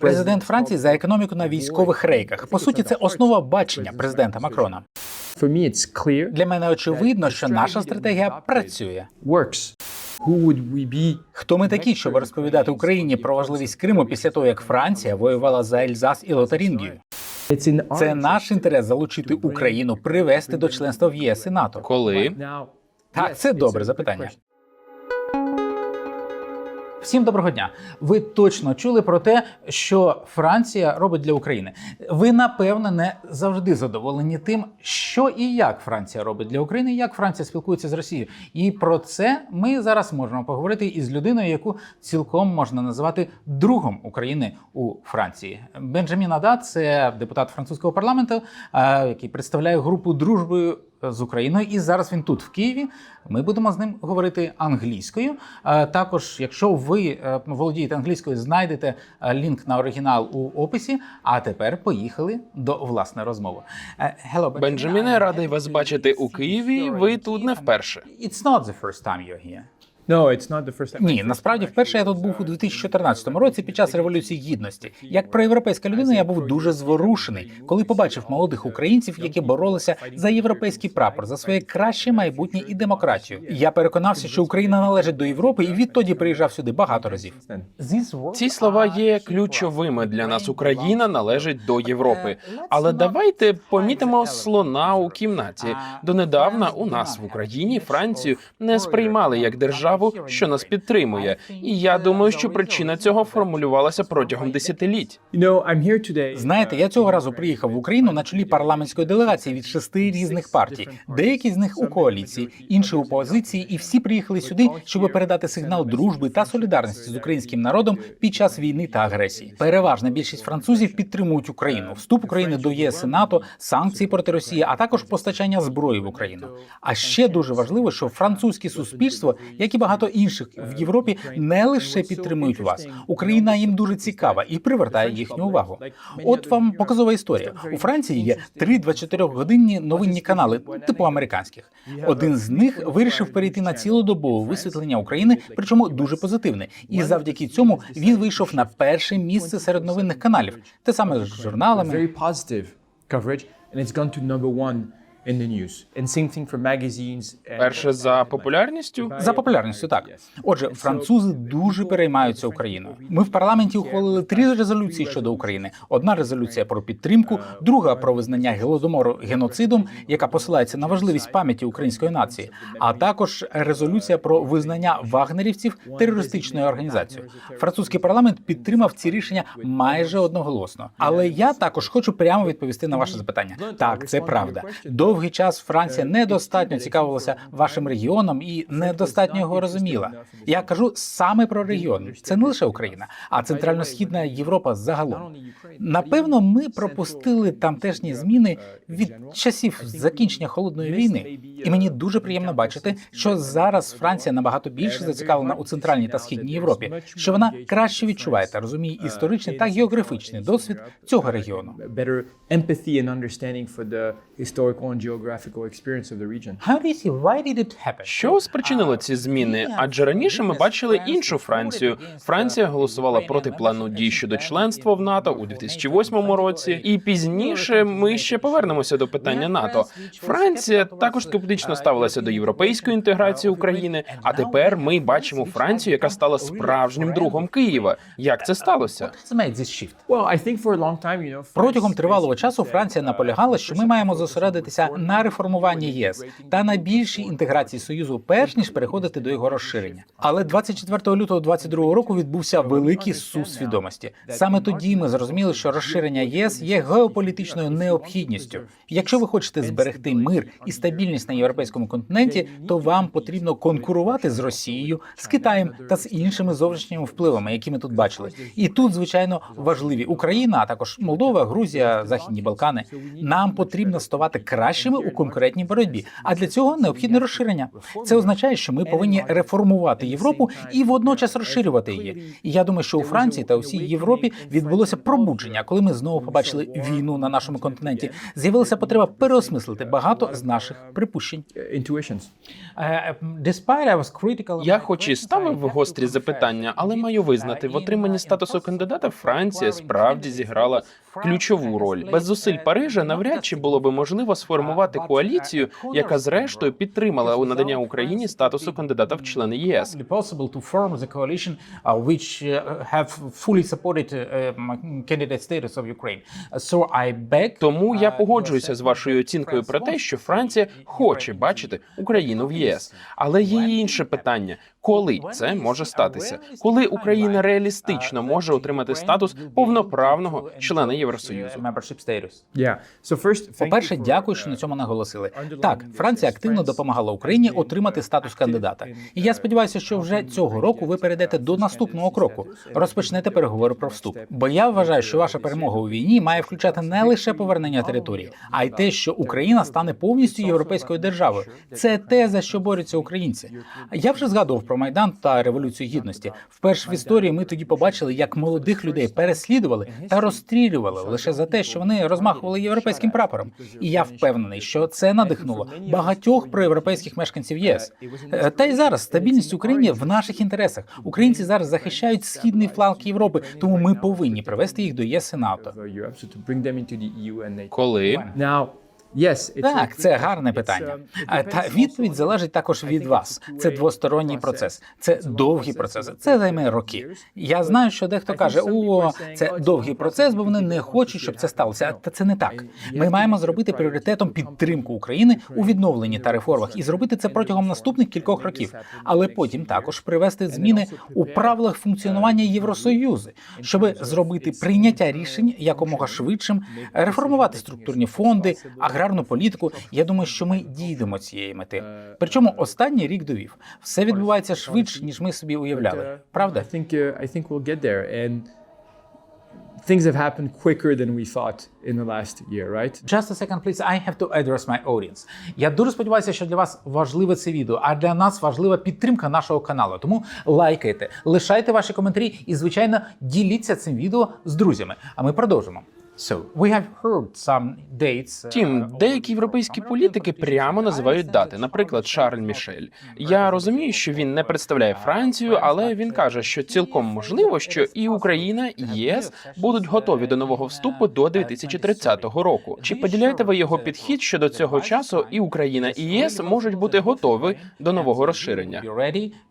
Президент Франції за економіку на військових рейках. По суті, це основа бачення президента Макрона. Для мене очевидно, що наша стратегія працює. Хто ми такі, щоб розповідати Україні про важливість Криму після того, як Франція воювала за Ельзас і Лотарингію? It's Це наш інтерес залучити Україну, привести до членства в ЄС і НАТО. Коли? Так, це добре запитання. Всім доброго дня. Ви точно чули про те, що Франція робить для України. Ви напевно не завжди задоволені тим, що і як Франція робить для України, як Франція спілкується з Росією. І про це ми зараз можемо поговорити із людиною, яку цілком можна називати другом України у Франції. Бенджамін Ада це депутат французького парламенту, який представляє групу дружбою з Україною, і зараз він тут, в Києві. Ми будемо з ним говорити англійською. Е, Також, якщо ви е, володієте англійською, знайдете е, лінк на оригінал у описі. А тепер поїхали до власної розмови. Hello, Бенджаміне, радий вас бачити у Києві. Ви тут не вперше. It's not the first time you're here. No, it's not the first. Ні, насправді вперше я тут був у 2014 році під час революції гідності. Як проєвропейська людина, я був дуже зворушений, коли побачив молодих українців, які боролися за європейський прапор, за своє краще майбутнє і демократію. Я переконався, що Україна належить до Європи, і відтоді приїжджав сюди багато разів. Ці слова є ключовими для нас. Україна належить до Європи. Але давайте помітимо слона у кімнаті. Донедавна у нас в Україні Францію не сприймали як державу, що нас підтримує. І я думаю, що причина цього формулювалася протягом десятиліть. Знаєте, я цього разу приїхав в Україну на чолі парламентської делегації від шести різних партій. Деякі з них у коаліції, інші у позиції, і всі приїхали сюди, щоб передати сигнал дружби та солідарності з українським народом під час війни та агресії. Переважна більшість французів підтримують Україну, вступ України до ЄС і НАТО, санкції проти Росії, а також постачання зброї в Україну. А ще дуже важливо, що французьке суспільство, як і багато інших в Європі, не лише підтримують вас. Україна їм дуже цікава і привертає їхню увагу. От вам показова історія. У Франції є три 24-годинні новинні канали, типу американських. Один з них вирішив перейти на цілодобове висвітлення України, причому дуже позитивне. І завдяки цьому він вийшов на перше місце серед новинних каналів. Те саме з журналами. Перше за популярністю. За популярністю, так. Отже, французи дуже переймаються Україною. Ми в парламенті ухвалили три резолюції щодо України: одна резолюція про підтримку, друга про визнання голодомору геноцидом, яка посилається на важливість пам'яті української нації, а також резолюція про визнання вагнерівців терористичною організацією. Французький парламент підтримав ці рішення майже одноголосно. Але я також хочу прямо відповісти на ваше запитання. Так, це правда. Довгий час Франція недостатньо цікавилася вашим регіоном і недостатньо його розуміла. Я кажу саме про регіон. Це не лише Україна, а центрально-східна Європа загалом. Напевно, ми пропустили тамтешні зміни від часів закінчення холодної війни. І мені дуже приємно бачити, що зараз Франція набагато більше зацікавлена у центральній та східній Європі, що вона краще відчуває та розуміє історичний та географічний досвід цього регіону. Що спричинило ці зміни? Адже раніше ми бачили іншу Францію. Франція голосувала проти плану дій щодо членства в НАТО у 2008 році, і пізніше ми ще повернемося до питання НАТО. Франція також скептично ставилася до європейської інтеграції України. А тепер ми бачимо Францію, яка стала справжнім другом Києва. Як це сталося? You know, Протягом тривалого часу Франція наполягала, що ми маємо зосередитися на реформуванні ЄС та на більшій інтеграції союзу, перш ніж переходити до його розширення. Але 24 лютого 22 року відбувся великий сус свідомості. Саме тоді ми зрозуміли, що розширення ЄС є геополітичною необхідністю. Якщо ви хочете зберегти мир і стабільність на європейському континенті, то вам потрібно конкурувати з Росією, з Китаєм та з іншими зовнішніми впливами, які ми тут бачили. І тут, звичайно, важливі Україна, а також Молдова, Грузія, Західні Балкани. Нам потрібно ставати кращими у конкурентній боротьбі. А для цього необхідне розширення. Це означає, що ми повинні реформувати Європу і водночас розширювати її. І я думаю, що у Франції та усій Європі відбулося пробудження, коли ми знову побачили війну на нашому континенті. З'явилася потреба переосмислити багато з наших припущень. припущень. Я хоч і ставив гострі запитання, але маю визнати, в отриманні статусу кандидата Франція справді зіграла ключову роль. Без зусиль Парижа навряд чи було би можливо сформувати коаліцію, яка зрештою підтримала у надання Україні статусу кандидата в члени ЄС. possible to form the coalition uh, which uh, have fully supported uh, candidate status of Ukraine. So I beg Тому я погоджуюся з вашою оцінкою про те, що Франція хоче бачити Україну в ЄС. Але є і інше питання: коли це може статися? Коли Україна реалістично може отримати статус повноправного члена Євросоюзу? thank По-перше, дякую, що на цьому наголосили. Так, Франція активно допомагала Україні отримати статус кандидата. І я сподіваюся, що вже цього року ви перейдете до наступного кроку, розпочнете переговори про вступ. Бо я вважаю, що ваша перемога у війні має включати не лише повернення території, а й те, що Україна стане повністю європейською державою. Це те, за що борються українці. Я вже згадував про майдан та революцію гідності. Вперше в історії ми тоді побачили, як молодих людей переслідували та розстрілювали лише за те, що вони розмахували європейським прапором. І я впевнений, що це надихнуло багатьох проєвропейських мешканців єС. Е, Та й зараз стабільність України в наших інтересах. Українці зараз захищають східний фланг Європи, тому ми повинні привести їх до ЄС і НАТО. Коли Так, це гарне питання. um, Та відповідь залежить також від вас. Це двосторонній процес, це довгий процес. Це займе роки. Я знаю, що дехто каже: о, це довгий процес, бо вони не хочуть, щоб це сталося. Та це не так. Ми маємо зробити пріоритетом підтримку України у відновленні та реформах і зробити це протягом наступних кількох років, але потім також привести зміни у правилах функціонування Євросоюзу, щоб зробити прийняття рішень якомога швидшим, реформувати структурні фонди, аграрну політику. Я думаю, що ми дійдемо цієї мети. Причому останній рік довів, все відбувається швидше, ніж ми собі уявляли. Правда? Uh, things have happened quicker than we thought in the last year, right? Just a second, please. I have to address my audience. Я дуже сподіваюся, що для вас важливе це відео, а для нас важлива підтримка нашого каналу. Тому лайкайте, лишайте ваші коментарі і, звичайно, діліться цим відео з друзями. А ми продовжимо. So, we have heard some dates. uh, Втім, деякі європейські політики прямо називають дати, наприклад, Шарль Мішель. Я розумію, що він не представляє Францію, але він каже, що цілком можливо, що і Україна, і ЄС будуть готові до нового вступу до 2030 року. Чи поділяєте ви його підхід, що до цього часу і Україна, і ЄС можуть бути готові до нового розширення?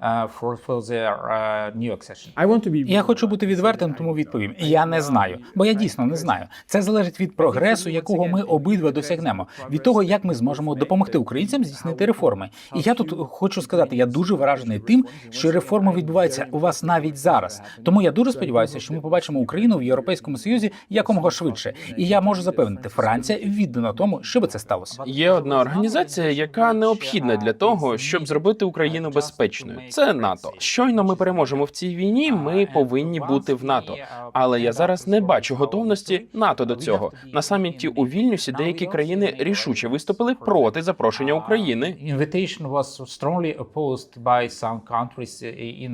Uh, for, for the uh, new accession. I want to be. Я хочу бути відвертим, тому відповім. Я не знаю, бо я дійсно не знаю. Це залежить від прогресу, якого ми обидва досягнемо, від того, як ми зможемо допомогти українцям здійснити реформи. І я тут хочу сказати, я дуже вражений тим, що реформи відбуваються у вас навіть зараз. Тому я дуже сподіваюся, що ми побачимо Україну в Європейському Союзі якомога швидше. І я можу запевнити, Франція віддана тому, щоб це сталося. Є одна організація, яка необхідна для того, щоб зробити Україну безпечною. Це НАТО. Щойно ми переможемо в цій війні. Ми повинні бути в НАТО. Але я зараз не бачу готовності НАТО до цього. На саміті у Вільнюсі деякі країни рішуче виступили проти запрошення України. Invitation was strongly opposed by some countries in,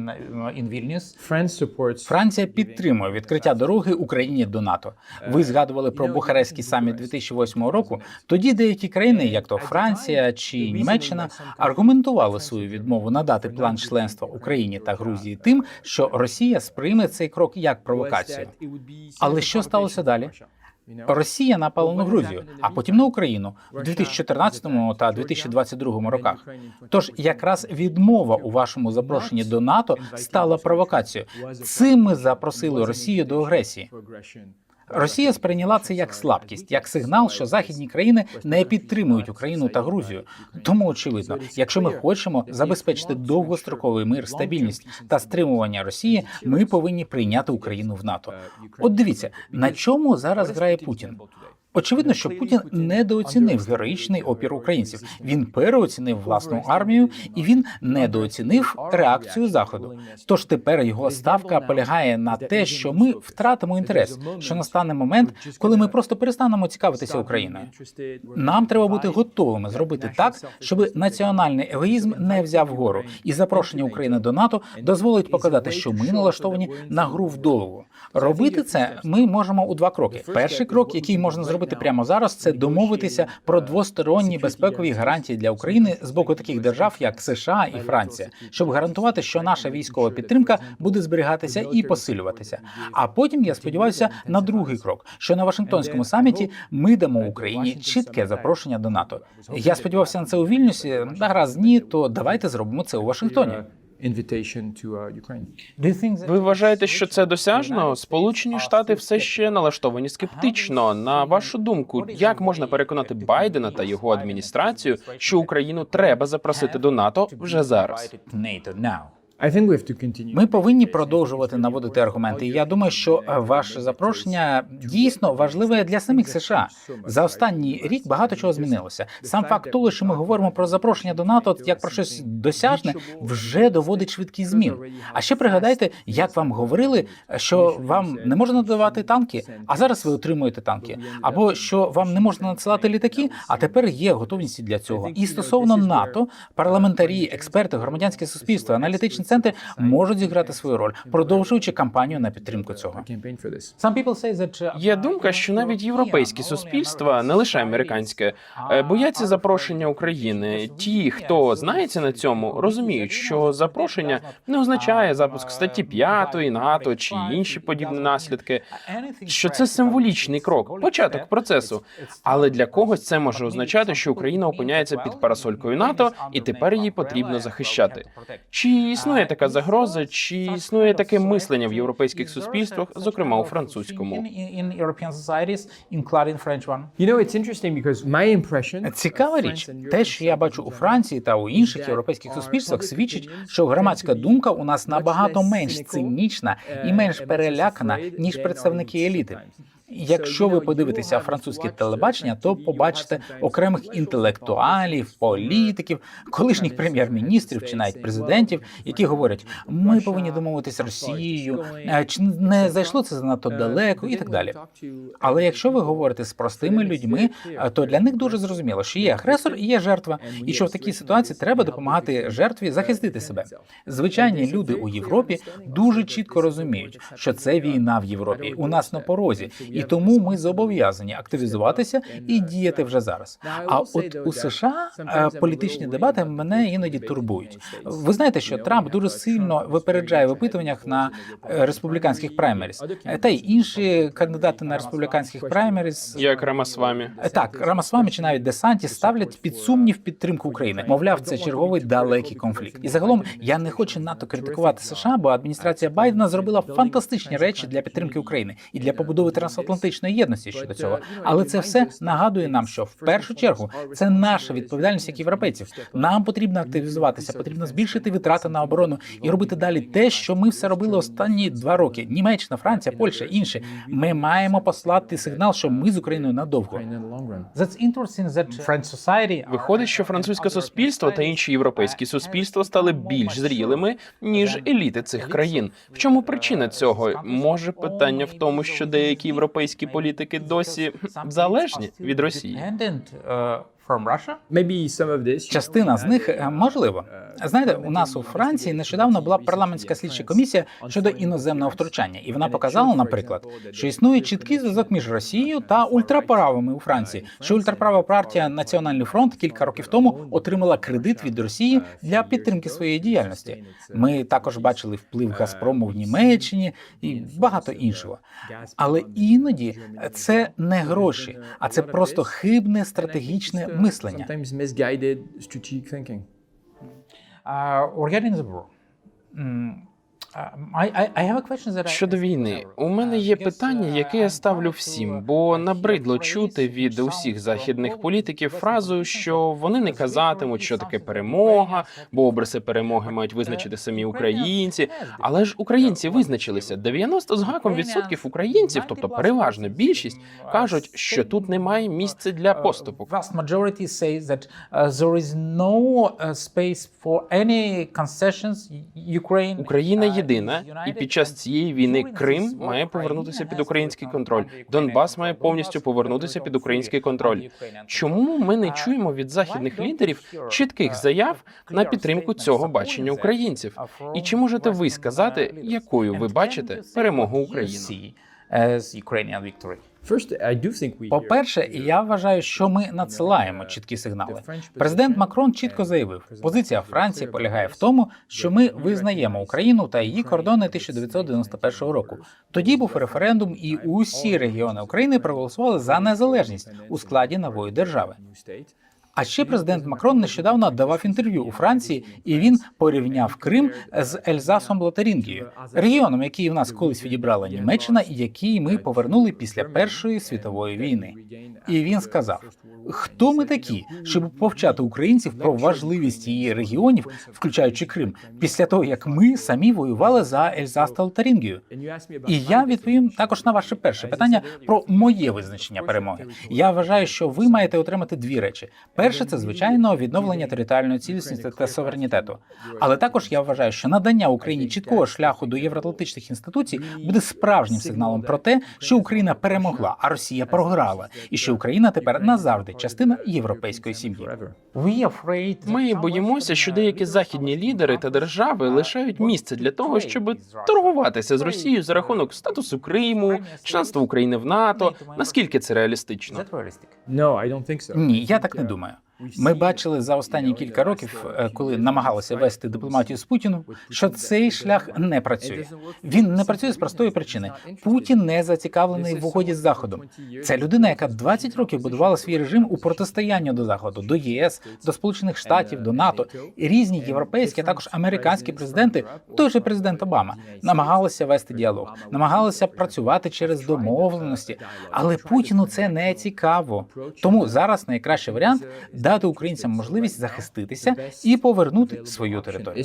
in Vilnius. France supports. Франція підтримує відкриття дороги Україні до НАТО. Ви згадували про Бухарестський саміт 2008 року. Тоді деякі країни, як то Франція чи Німеччина, аргументували свою відмову надати план членства Україні та Грузії тим, що Росія сприйме цей крок як провокацію. Але що сталося далі? Росія напала на Грузію, а потім на Україну в 2014 та 2022 роках. Тож якраз відмова у вашому запрошенні до НАТО стала провокацією. Цим ми запросили Росію до агресії. Росія сприйняла це як слабкість, як сигнал, що західні країни не підтримують Україну та Грузію. Тому очевидно, якщо ми хочемо забезпечити довгостроковий мир, стабільність та стримування Росії, ми повинні прийняти Україну в НАТО. От дивіться, на чому зараз грає Путін. Очевидно, що Путін недооцінив героїчний опір українців. Він переоцінив власну армію і він недооцінив реакцію заходу. Тож тепер його ставка полягає на те, що ми втратимо інтерес, що настане момент, коли ми просто перестанемо цікавитися Україною. Нам треба бути готовими зробити так, щоб національний егоїзм не взяв гору, і запрошення України до НАТО дозволить показати, що ми налаштовані на гру вдовго. Робити це ми можемо у два кроки. Перший крок, який можна зробити зробити прямо зараз, це домовитися про двосторонні безпекові гарантії для України з боку таких держав, як США і Франція, щоб гарантувати, що наша військова підтримка буде зберігатися і посилюватися. А потім я сподіваюся на другий крок, що на Вашингтонському саміті ми дамо Україні чітке запрошення до НАТО. Я сподівався на це у Вільнюсі. На раз ні, то давайте зробимо це у Вашингтоні. Uh, Ви вважаєте, що це досяжно? Сполучені Штати все ще налаштовані скептично. На вашу думку, як можна переконати Байдена та його адміністрацію, що Україну треба запросити до НАТО вже зараз? Ми повинні продовжувати наводити аргументи. Я думаю, що е, ваше запрошення дійсно важливе для самих США. За останній рік багато чого змінилося. Сам факт того, що ми говоримо про запрошення до НАТО як про щось досяжне, вже доводить швидкість змін. А ще пригадайте, як вам говорили, що вам не можна надавати танки, а зараз ви отримуєте танки, або що вам не можна надсилати літаки, а тепер є готовність для цього. І стосовно НАТО, парламентарі, експерти, громадянське суспільство, аналітичні центри можуть зіграти свою роль, продовжуючи кампанію на підтримку цього. That, uh, Є думка, що навіть європейські суспільства, не лише американське, е, бояться запрошення України. Ті, хто знається на цьому, розуміють, що запрошення не означає запуск статті 5 НАТО чи інші подібні наслідки. Що це символічний крок, початок процесу. Але для когось це може означати, що Україна опиняється під парасолькою НАТО, і тепер її потрібно захищати. Чи існує така загроза, чи існує таке мислення в європейських суспільствах, зокрема у французькому? Цікава річ, те, що я бачу у Франції та у інших європейських суспільствах, свідчить, що громадська думка у нас набагато менш цинічна і менш перелякана ніж представники еліти. Якщо ви подивитеся французьке телебачення, то побачите окремих інтелектуалів, політиків, колишніх прем'єр-міністрів чи навіть президентів, які говорять: ми повинні домовитися Росією, е, чи не зайшло це занадто далеко, і так далі. Але якщо ви говорите з простими людьми, е, то для них дуже зрозуміло, що є агресор і є жертва, і що в такій ситуації треба допомагати жертві захистити себе. Звичайні люди у Європі дуже чітко розуміють, що це війна в Європі. У нас на порозі, і тому ми зобов'язані активізуватися і діяти вже зараз. А от у США е, політичні дебати мене іноді турбують. Ви знаєте, що Трамп дуже сильно випереджає в опитуваннях на е, республіканських праймеріс, та й інші кандидати на республіканських праймеріс. Як Рамасвамі. Е, Так, Рамасвамі чи навіть Десанті ставлять під сумнів підтримку України. Мовляв, це черговий далекий конфлікт. І загалом я не хочу надто критикувати США, бо адміністрація Байдена зробила фантастичні речі для підтримки України і для побудови трансатлантичної єдності щодо цього. Але це все нагадує нам, що в першу чергу це наша відповідальність як європейців. Нам потрібно активізуватися, потрібно збільшити витрати на оборону і робити далі те, що ми все робили останні два роки. Німеччина, Франція, Польща, інші. Ми маємо послати сигнал, що ми з Україною надовго. French society Виходить, що французьке суспільство та інші європейські суспільства стали більш зрілими ніж еліти цих країн. В чому причина цього? Може, питання в тому, що деякі європейські політики досі залежні від Росії. Dependent, uh, from Russia? Maybe some of this. Частина з них е, можливо. Знаєте, у нас у Франції нещодавно була парламентська слідча комісія щодо іноземного втручання, і вона показала, наприклад, що існує чіткий зв'язок між Росією та ультраправими у Франції. Що ультраправа партія Національний фронт кілька років тому отримала кредит від Росії для підтримки своєї діяльності. Ми також бачили вплив Газпрому в Німеччині і багато іншого. Але іноді це не гроші, а це просто хибне стратегічне мислення. Sometimes misguided strategic thinking. Uh, regarding mm. Щодо війни, у мене є питання, яке я ставлю всім, бо набридло чути від усіх західних політиків фразу, що вони не казатимуть, що таке перемога, бо обриси перемоги мають визначити самі українці. Але ж українці визначилися 90 з гаком відсотків українців, тобто переважна більшість, кажуть, що тут немає місця для поступок. Vast majority say that uh, there is no uh, space for any concessions. Ukraine Україна uh, єдина, і під час цієї війни Крим має повернутися під український контроль. Донбас має повністю повернутися під український контроль. Чому ми не чуємо від західних лідерів чітких заяв на підтримку цього бачення українців? І чи можете ви сказати, якою ви бачите перемогу України? As Ukrainian victory? We По-перше, я вважаю, що ми надсилаємо чіткі сигнали. Президент Макрон чітко заявив, позиція Франції полягає в тому, що ми визнаємо Україну та її кордони 1991 року. Тоді був референдум, і усі регіони України проголосували за незалежність у складі нової держави. А ще президент Макрон нещодавно давав інтерв'ю у Франції, і він порівняв Крим з Ельзасом Лотарингією, регіоном, який в нас колись відібрала Німеччина, і який ми повернули після Першої світової війни. І він сказав: хто ми такі, щоб повчати українців про важливість її регіонів, включаючи Крим, після того як ми самі воювали за Ельзас та Лотарингію? І я відповім також на ваше перше питання про моє визначення перемоги. Я вважаю, що ви маєте отримати дві речі: перше це звичайно відновлення територіальної цілісності та суверенітету. Але також я вважаю, що надання Україні чіткого шляху до євроатлантичних інституцій буде справжнім сигналом про те, що Україна перемогла, а Росія програла, і що Україна тепер назавжди частина європейської сім'ї. Ми боїмося, що деякі західні лідери та держави лишають місце для того, щоб торгуватися з Росією за рахунок статусу Криму, членства України в НАТО. Наскільки це реалістично? Ні, я так не думаю. Ми бачили за останні кілька років, е, коли намагалися вести дипломатію з Путіну, що цей шлях не працює. Він не працює з простої причини. Путін не зацікавлений в угоді з заходом. Це людина, яка 20 років будувала свій режим у протистоянні до заходу, до ЄС, до Сполучених Штатів, до НАТО. Різні європейські, а також американські президенти, той же президент Обама, намагалися вести діалог, намагалися працювати через домовленості. Але Путіну це не цікаво. Тому зараз найкращий варіант дати українцям можливість захиститися і повернути свою територію.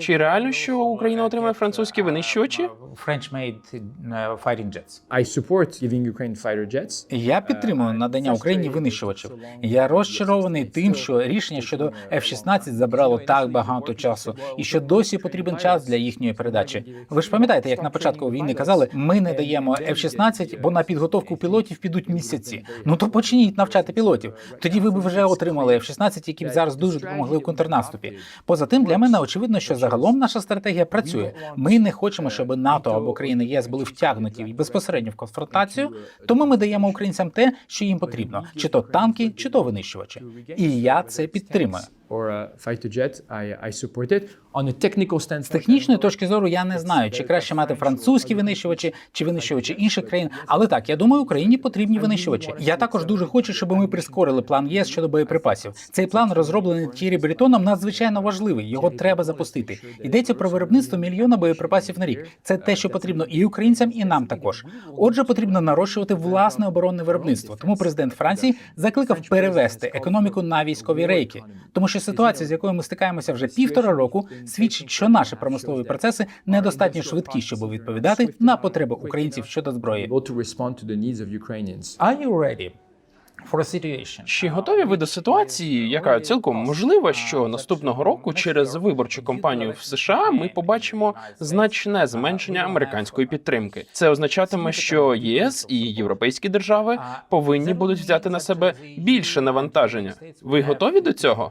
Чи реально, що Україна отримає французькі винищувачі? French-made uh, fighting jets. I support giving Ukraine fighter jets. Я підтримую надання Україні винищувачів. Я розчарований тим, що рішення щодо F-16 забрало так багато часу, і що досі потрібен час для їхньої передачі. Ви ж пам'ятаєте, як на початку війни казали, ми не даємо F-16, бо на підготовку пілотів підуть місяці. Ну то почніть навчати пілотів. Тоді ви б вже отримали F-16, які б зараз дуже допомогли у контрнаступі. Поза тим, для мене очевидно, що загалом наша стратегія працює. Ми не хочемо, щоб НАТО або країни єс були втягнуті безпосередньо в конфронтацію. Тому ми даємо українцям те, що їм потрібно: чи то танки, чи то винищувачі. І я це підтримую. Or a fighter jet, I, I support it. On a technical З технічної точки зору я не знаю, чи краще мати французькі винищувачі чи винищувачі інших країн. Але так, я думаю, Україні потрібні винищувачі. Я також дуже хочу, щоб ми прискорили план ЄС щодо боєприпасів. Цей план розроблений Тірі Брітоном надзвичайно важливий. Його треба запустити. Йдеться про виробництво мільйона боєприпасів на рік. Це те, що потрібно і українцям, і нам також. Отже, потрібно нарощувати власне оборонне виробництво. Тому президент Франції закликав перевести економіку на військові рейки, тому що ситуація, з якою ми стикаємося вже півтора року, свідчить, що наші промислові процеси недостатньо швидкі, щоб відповідати на потреби українців щодо зброї. Are you ready? Чи готові ви до ситуації, яка цілком можлива, що наступного року через виборчу кампанію в США ми побачимо значне зменшення американської підтримки? Це означатиме, що єС і європейські держави повинні будуть взяти на себе більше навантаження. Ви готові до цього?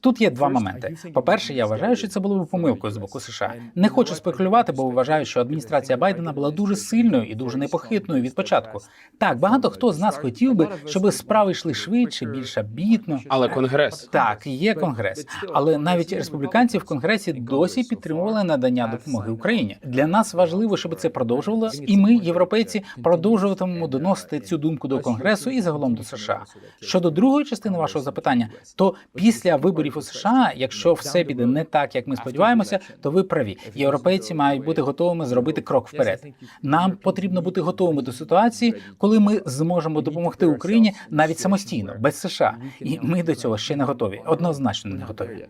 Тут є два моменти. По-перше, я вважаю, що це було б помилкою з боку США. Не хочу спекулювати, бо вважаю, що адміністрація Байдена була дуже сильною і дуже непохитною від початку. Так, багато хто з нас хотів би, щоб справи йшли швидше, більш амбітно. Але конгрес Так, є конгрес, але навіть республіканці в конгресі досі підтримували надання допомоги Україні. Для нас важливо, щоб це продовжувалося, і ми, європейці, продовжуватимемо доносити цю думку до конгресу і загалом до США. Щодо другої частини вашого запитання, то після виборів у США, якщо все піде не так, як ми сподіваємося, то ви праві. Європейці мають бути готовими зробити крок вперед. Нам потрібно бути готовими до ситуації, коли ми зможемо допомогти Україні навіть самостійно, без США. І ми до цього ще не готові. Однозначно не готові.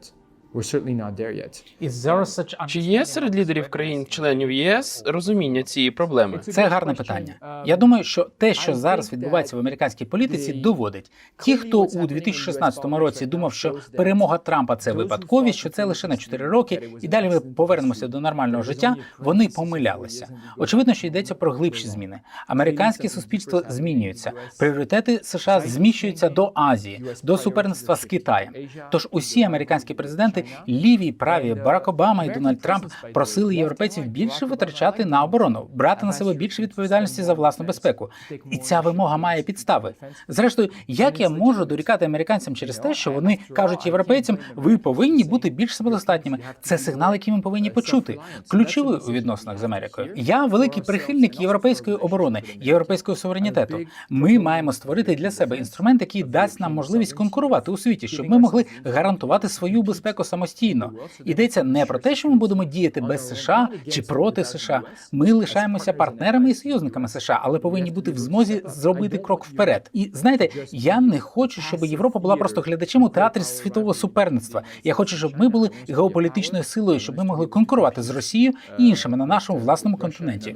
We're certainly not there yet. Is there such Чи є серед лідерів країн-членів ЄС розуміння цієї проблеми? Це гарне питання. Я думаю, що те, що зараз відбувається в американській політиці, доводить ті, хто у 2016 році думав, що перемога Трампа це випадковість, що це лише на 4 роки, і далі ми повернемося до нормального життя. Вони помилялися. Очевидно, що йдеться про глибші зміни. Американське суспільство змінюється. Пріоритети США зміщуються до Азії, до суперництва з Китаєм. Тож усі американські президенти, ліві, праві, Барак Обама і Дональд Трамп просили європейців більше витрачати на оборону, брати на себе більше відповідальності за власну безпеку. І ця вимога має підстави. Зрештою, як я можу дорікати американцям через те, що вони кажуть європейцям, ви повинні бути більш самодостатніми. Це сигнал, який ми повинні почути. Ключовий у відносинах з Америкою. Я великий прихильник європейської оборони, європейського суверенітету. Ми маємо створити для себе інструмент, який дасть нам можливість конкурувати у світі, щоб ми могли гарантувати свою безпеку самостійно. Йдеться не про те, що ми будемо діяти без США чи проти США. Ми лишаємося партнерами і союзниками США, але повинні бути в змозі зробити крок вперед. І знаєте, я не хочу, щоб Європа була просто глядачем у театрі світового суперництва. Я хочу, щоб ми були геополітичною силою, щоб ми могли конкурувати з Росією і іншими на нашому власному континенті.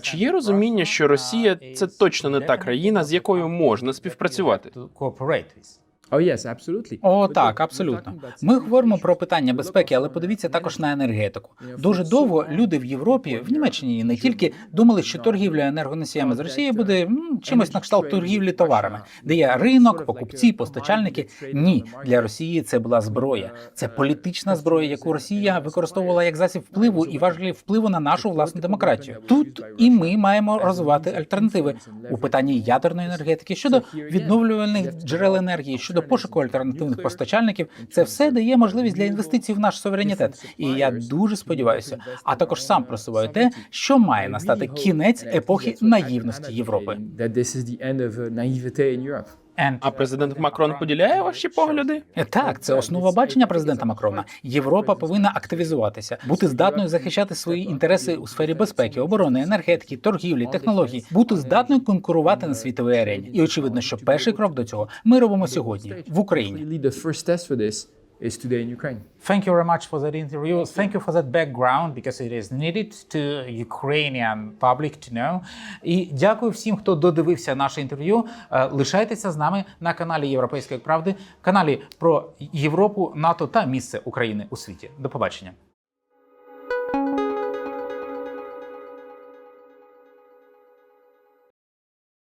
Чи є розуміння, що Росія це точно не та країна, з якою можна співпрацювати? Oh yes, absolutely. О, так, абсолютно. Ми говоримо про питання безпеки, але подивіться також на енергетику. Дуже довго люди в Європі, в Німеччині і не тільки думали, що торгівля енергоносіями з Росією буде м, чимось на кшталт торгівлі товарами, де є ринок, покупці, постачальники. Ні, для Росії це була зброя. Це політична зброя, яку Росія використовувала як засіб впливу і важелі впливу на нашу власну демократію. Тут і ми маємо розвивати альтернативи у питанні ядерної енергетики щодо відновлювальних джерел енергії, щодо пошуку альтернативних постачальників. Це все дає можливість для інвестицій в наш суверенітет. І я дуже сподіваюся, а також сам просуваю те, що має настати кінець епохи наївності Європи. А президент Макрон поділяє ваші погляди? Так, це основа бачення президента Макрона. Європа повинна активізуватися, бути здатною захищати свої інтереси у сфері безпеки, оборони, енергетики, торгівлі, технологій, бути здатною конкурувати на світовій арені. І очевидно, що перший крок до цього ми робимо сьогодні в Україні. Is today in Ukraine. Thank you very much for that interview. Thank you for that background because it is needed to Ukrainian public to know. І дякую всім, хто додивився наше інтерв'ю. Е, Лишайтеся з нами на каналі Європейської правди, каналі про Європу, НАТО та місце України у світі. До побачення.